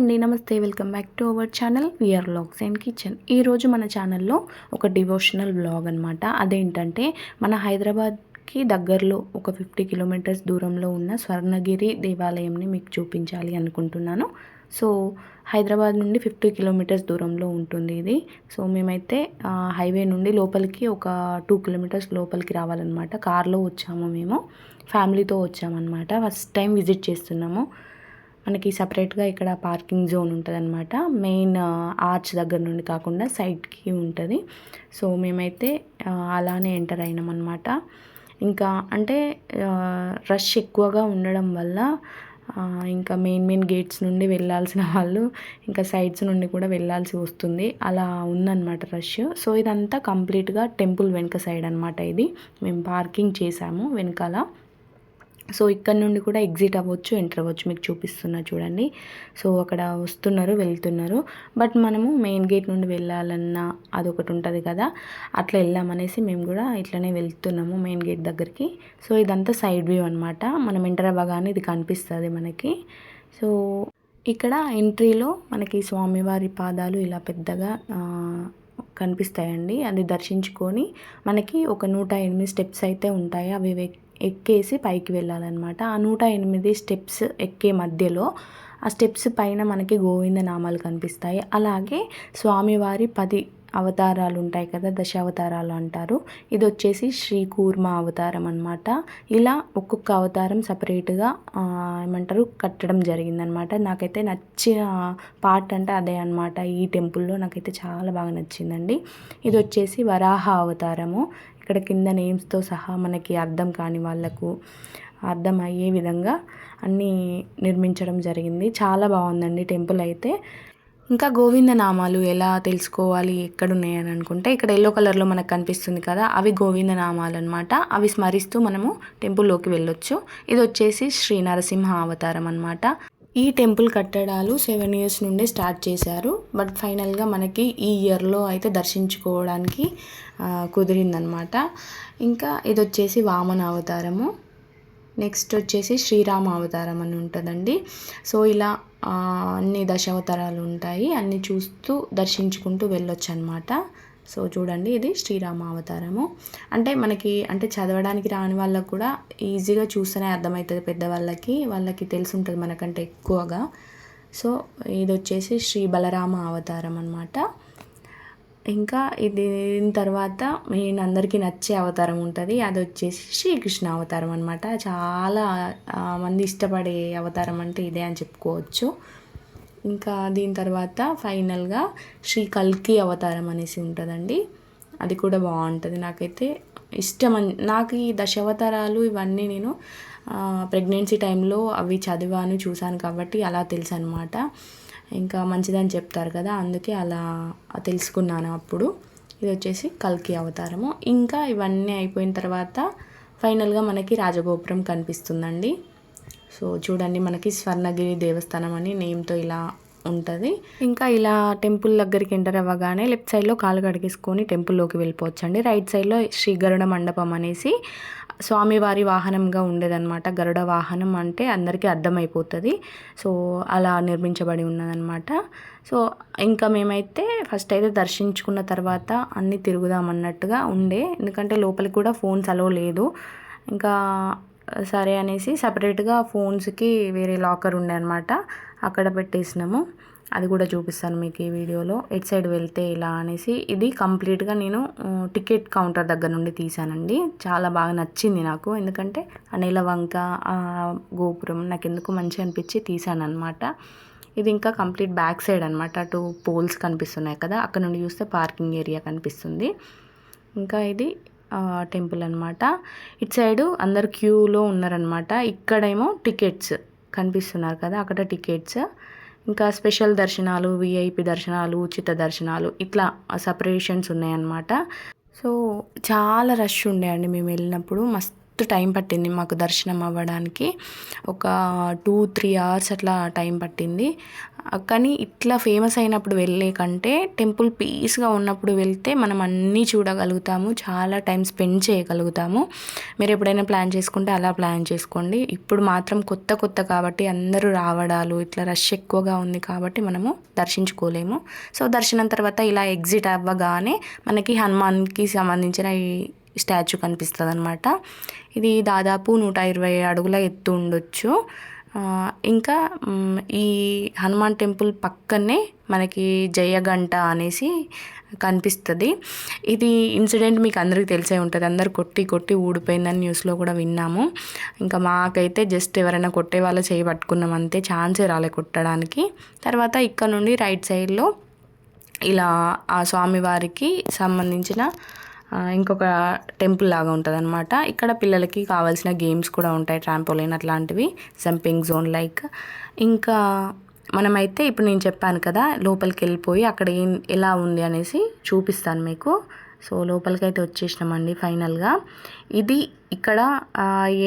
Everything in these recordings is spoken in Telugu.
అండి నమస్తే welcome back to our channel VR vlogs and kitchen. ఈరోజు మన ఛానల్లో ఒక డివోషనల్ బ్లాగ్ అనమాట అదేంటంటే మన హైదరాబాద్కి దగ్గరలో ఒక ఫిఫ్టీ కిలోమీటర్స్ దూరంలో ఉన్న స్వర్ణగిరి దేవాలయంని మీకు చూపించాలి అనుకుంటున్నాను. సో హైదరాబాద్ నుండి ఫిఫ్టీ కిలోమీటర్స్ దూరంలో ఉంటుంది ఇది. సో మేమైతే హైవే నుండి లోపలికి ఒక టూ కిలోమీటర్స్ లోపలికి రావాలన్నమాట. కార్లో వచ్చాము మేము. ఫ్యామిలీతో వచ్చామన్నమాట. ఫస్ట్ టైం విజిట్ చేస్తున్నాము. మనకి సపరేట్గా ఇక్కడ పార్కింగ్ జోన్ ఉంటుంది అనమాట మెయిన్ ఆర్చ్ దగ్గర నుండి కాకుండా సైడ్కి ఉంటుంది. సో మేమైతే అలానే ఎంటర్ అయినాం అనమాట ఇంకా అంటే రష్ ఎక్కువగా ఉండడం వల్ల ఇంకా మెయిన్ మెయిన్ గేట్స్ నుండి వెళ్ళాల్సిన వాళ్ళు ఇంకా సైడ్స్ నుండి కూడా వెళ్ళాల్సి వస్తుంది. అలా ఉందన్నమాట రష్. సో ఇదంతా కంప్లీట్గా టెంపుల్ వెనుక సైడ్ అనమాట ఇది. మేము పార్కింగ్ చేసాము వెనకాల. సో ఇక్కడ నుండి కూడా ఎగ్జిట్ అవ్వచ్చు ఎంటర్ అవ్వచ్చు. మీకు చూపిస్తున్నా చూడండి. సో అక్కడ వస్తున్నారు వెళ్తున్నారు. బట్ మనము మెయిన్ గేట్ నుండి వెళ్ళాలన్నా అదొకటి ఉంటుంది కదా. అట్లా వెళ్ళామనేసి మేము కూడా ఇట్లనే వెళ్తున్నాము మెయిన్ గేట్ దగ్గరికి. సో ఇదంతా సైడ్ వ్యూ అనమాట మనం ఎంటర్ అవ్వగానే ఇది కనిపిస్తుంది మనకి. సో ఇక్కడ ఎంట్రీలో మనకి స్వామివారి పాదాలు ఇలా పెద్దగా కనిపిస్తాయండి. అది దర్శించుకొని మనకి ఒక నూట ఎనిమిది స్టెప్స్ అయితే ఉంటాయి. అవి ఎక్కేసి పైకి వెళ్ళాలన్నమాట. ఆ నూట ఎనిమిది స్టెప్స్ ఎక్కే మధ్యలో ఆ స్టెప్స్ పైన మనకి గోవింద నామాలు కనిపిస్తాయి. అలాగే స్వామివారి పది అవతారాలు ఉంటాయి కదా దశ అవతారాలు అంటారు. ఇది వచ్చేసి శ్రీ కూర్మ అవతారం అనమాట ఇలా ఒక్కొక్క అవతారం సపరేట్గా ఏమంటారు కట్టడం జరిగిందనమాట నాకైతే నచ్చిన పార్ట్ అంటే అదే అనమాట ఈ టెంపుల్లో నాకైతే చాలా బాగా నచ్చిందండి. ఇది వచ్చేసి వరాహ అవతారము. ఇక్కడ కింద నేమ్స్తో సహా మనకి అర్థం కాని వాళ్ళకు అర్థం అయ్యే విధంగా అన్నీ నిర్మించడం జరిగింది. చాలా బాగుందండి టెంపుల్ అయితే. ఇంకా గోవింద నామాలు ఎలా తెలుసుకోవాలి ఎక్కడున్నాయని అనుకుంటే ఇక్కడ ఎల్లో కలర్లో మనకు కనిపిస్తుంది కదా అవి గోవింద నామాలు అనమాట అవి స్మరిస్తూ మనము టెంపుల్లోకి వెళ్ళొచ్చు. ఇది వచ్చేసి శ్రీ నరసింహ అవతారం అనమాట ఈ టెంపుల్ కట్టడాలు సెవెన్ ఇయర్స్ నుండి స్టార్ట్ చేశారు. బట్ ఫైనల్గా మనకి ఈ ఇయర్లో అయితే దర్శించుకోవడానికి కుదిరిందనమాట ఇంకా ఇది వచ్చేసి వామన అవతారము. నెక్స్ట్ వచ్చేసి శ్రీరామ అవతారం అని ఉంటుందండి. సో ఇలా అన్ని దశావతారాలు ఉంటాయి. అన్నీ చూస్తూ దర్శించుకుంటూ వెళ్ళొచ్చు అనమాట సో చూడండి ఇది శ్రీరామ అవతారము. అంటే మనకి అంటే చదవడానికి రాని వాళ్ళకు కూడా ఈజీగా చూస్తేనే అర్థమవుతుంది పెద్దవాళ్ళకి. వాళ్ళకి తెలిసి ఉంటుంది మనకంటే ఎక్కువగా. సో ఇది వచ్చేసి శ్రీ బలరామ అవతారం అనమాట ఇంకా ఇది దీని తర్వాత మెయిన్ అందరికీ నచ్చే అవతారం ఉంటుంది. అది వచ్చేసి శ్రీకృష్ణ అవతారం అనమాట చాలా మంది ఇష్టపడే అవతారం అంటే ఇదే అని చెప్పుకోవచ్చు. ఇంకా దీని తర్వాత ఫైనల్గా శ్రీ కల్కి అవతారం అనేసి ఉంటుందండి. అది కూడా బాగుంటుంది. నాకైతే ఇష్టం నాకు ఈ దశావతారాలు ఇవన్నీ నేను ప్రెగ్నెన్సీ టైంలో అవి చదివాను చూశాను కాబట్టి అలా తెలుసు అనమాట ఇంకా మంచిదని చెప్తారు కదా అందుకే అలా తెలుసుకున్నాను అప్పుడు. ఇది వచ్చేసి కల్కి అవతారము. ఇంకా ఇవన్నీ అయిపోయిన తర్వాత ఫైనల్గా మనకి రాజగోపురం కనిపిస్తుందండి. సో చూడండి మనకి స్వర్ణగిరి దేవస్థానం అని నేమ్తో ఇలా ఉంటుంది. ఇంకా ఇలా టెంపుల్ దగ్గరికి ఎంటర్ అవ్వగానే లెఫ్ట్ సైడ్లో కాలు కడిగేసుకొని టెంపుల్లోకి వెళ్ళిపోవచ్చు అండి రైట్ సైడ్లో శ్రీ గరుడ మండపం అనేసి స్వామివారి వాహనంగా ఉండేదన్నమాట. గరుడ వాహనం అంటే అందరికీ అర్థమైపోతుంది. సో అలా నిర్మించబడి ఉన్నదన్నమాట. సో ఇంకా మేమైతే ఫస్ట్ అయితే దర్శించుకున్న తర్వాత అన్నీ తిరుగుదాం అన్నట్టుగా ఉండే. ఎందుకంటే లోపలికి కూడా ఫోన్స్ అలో లేదు. ఇంకా సరే అనేసి సపరేట్గా ఫోన్స్కి వేరే లాకర్ ఉండే అనమాట అక్కడ పెట్టేసినాము. అది కూడా చూపిస్తాను మీకు ఈ వీడియోలో. ఎట్ సైడ్ వెళ్తే ఇలా అనేసి. ఇది కంప్లీట్గా నేను టికెట్ కౌంటర్ దగ్గర నుండి తీసానండి. చాలా బాగా నచ్చింది నాకు. ఎందుకంటే ఆ నెల వంక ఆ గోపురం నాకు ఎందుకు మంచిగా అనిపించి తీసాను అనమాట ఇది ఇంకా కంప్లీట్ బ్యాక్ సైడ్ అనమాట అటు పోల్స్ కనిపిస్తున్నాయి కదా అక్కడ నుండి చూస్తే పార్కింగ్ ఏరియా కనిపిస్తుంది. ఇంకా ఇది టెంపుల్ అనమాట ఇటు సైడు అందరు క్యూలో ఉన్నారనమాట ఇక్కడేమో టికెట్స్ కనిపిస్తున్నారు కదా అక్కడ టికెట్స్. ఇంకా స్పెషల్ దర్శనాలు విఐపి దర్శనాలు ఉచిత దర్శనాలు ఇట్లా సపరేషన్స్ ఉన్నాయన్నమాట. సో చాలా రష్ ఉండే అండి మేము వెళ్ళినప్పుడు. మస్తు మస్తు టైం పట్టింది మాకు దర్శనం అవ్వడానికి. ఒక టూ త్రీ అవర్స్ అట్లా టైం పట్టింది. కానీ ఇట్లా ఫేమస్ అయినప్పుడు వెళ్ళే కంటే టెంపుల్ పీస్గా ఉన్నప్పుడు వెళ్తే మనం అన్నీ చూడగలుగుతాము. చాలా టైం స్పెండ్ చేయగలుగుతాము. మీరు ఎప్పుడైనా ప్లాన్ చేసుకుంటే అలా ప్లాన్ చేసుకోండి. ఇప్పుడు మాత్రం కొత్త కొత్త కాబట్టి అందరూ రావడాలు ఇట్లా రష్ ఎక్కువగా ఉంది కాబట్టి మనము దర్శించుకోలేము. సో దర్శనం తర్వాత ఇలా ఎగ్జిట్ అవ్వగానే మనకి హనుమాన్కి సంబంధించిన ఈ స్టాచ్యూ కనిపిస్తుంది అనమాట ఇది దాదాపు నూట ఇరవై అడుగుల ఎత్తు ఉండొచ్చు. ఇంకా ఈ హనుమాన్ టెంపుల్ పక్కనే మనకి జయగంట అనేసి కనిపిస్తుంది. ఇది ఇన్సిడెంట్ మీకు అందరికీ తెలిసే ఉంటుంది. అందరు కొట్టి కొట్టి ఊడిపోయిందని న్యూస్లో కూడా విన్నాము. ఇంకా మాకైతే జస్ట్ ఎవరైనా కొట్టే వాళ్ళు చేయి పట్టుకున్నాం అంతే. ఛాన్సే రాలే కొట్టడానికి. తర్వాత ఇక్కడ నుండి రైట్ సైడ్లో ఇలా ఆ స్వామివారికి సంబంధించిన ఇంకొక టెంపుల్ లాగా ఉంటుంది అనమాట ఇక్కడ పిల్లలకి కావాల్సిన గేమ్స్ కూడా ఉంటాయి ట్రాంపోలైన్ అట్లాంటివి జంపింగ్ జోన్ లైక్. ఇంకా మనమైతే ఇప్పుడు నేను చెప్పాను కదా లోపలికి వెళ్ళిపోయి అక్కడ ఏం ఎలా ఉంది అనేసి చూపిస్తాను మీకు. సో లోపలికి అయితే వచ్చేసినామండి ఫైనల్గా. ఇది ఇక్కడ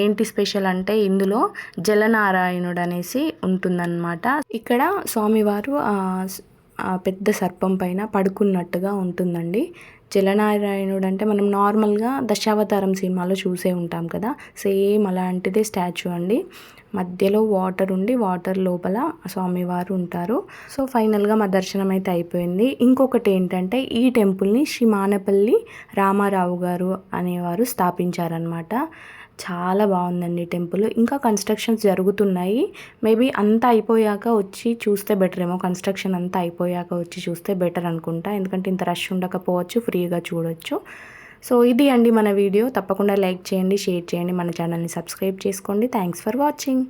ఏంటి స్పెషల్ అంటే ఇందులో జలనారాయణుడు అనేసి ఉంటుందన్నమాట. ఇక్కడ స్వామివారు పెద్ద సర్పం పైన పడుకున్నట్టుగా ఉంటుందండి. జలనారాయణుడు అంటే మనం నార్మల్గా దశావతారం సినిమాలో చూసే ఉంటాం కదా. సేమ్ అలాంటిదే స్టాచ్యూ అండి. మధ్యలో వాటర్ ఉండి వాటర్ లోపల స్వామివారు ఉంటారు. సో ఫైనల్గా మా దర్శనం అయితే అయిపోయింది. ఇంకొకటి ఏంటంటే ఈ టెంపుల్ని శ్రీ మానపల్లి రామారావు గారు అనేవారు స్థాపించారనమాట చాలా బాగుందండి టెంపుల్. ఇంకా కన్స్ట్రక్షన్స్ జరుగుతున్నాయి. మేబీ అంతా అయిపోయాక వచ్చి చూస్తే బెటర్ ఏమో. కన్స్ట్రక్షన్ అంతా అయిపోయాక వచ్చి చూస్తే బెటర్ అనుకుంటా. ఎందుకంటే ఇంత రష్ ఉండకపోవచ్చు ఫ్రీగా చూడొచ్చు. సో ఇది అండి మన వీడియో. తప్పకుండా లైక్ చేయండి షేర్ చేయండి మన ఛానల్ని సబ్స్క్రైబ్ చేసుకోండి. Thanks for watching.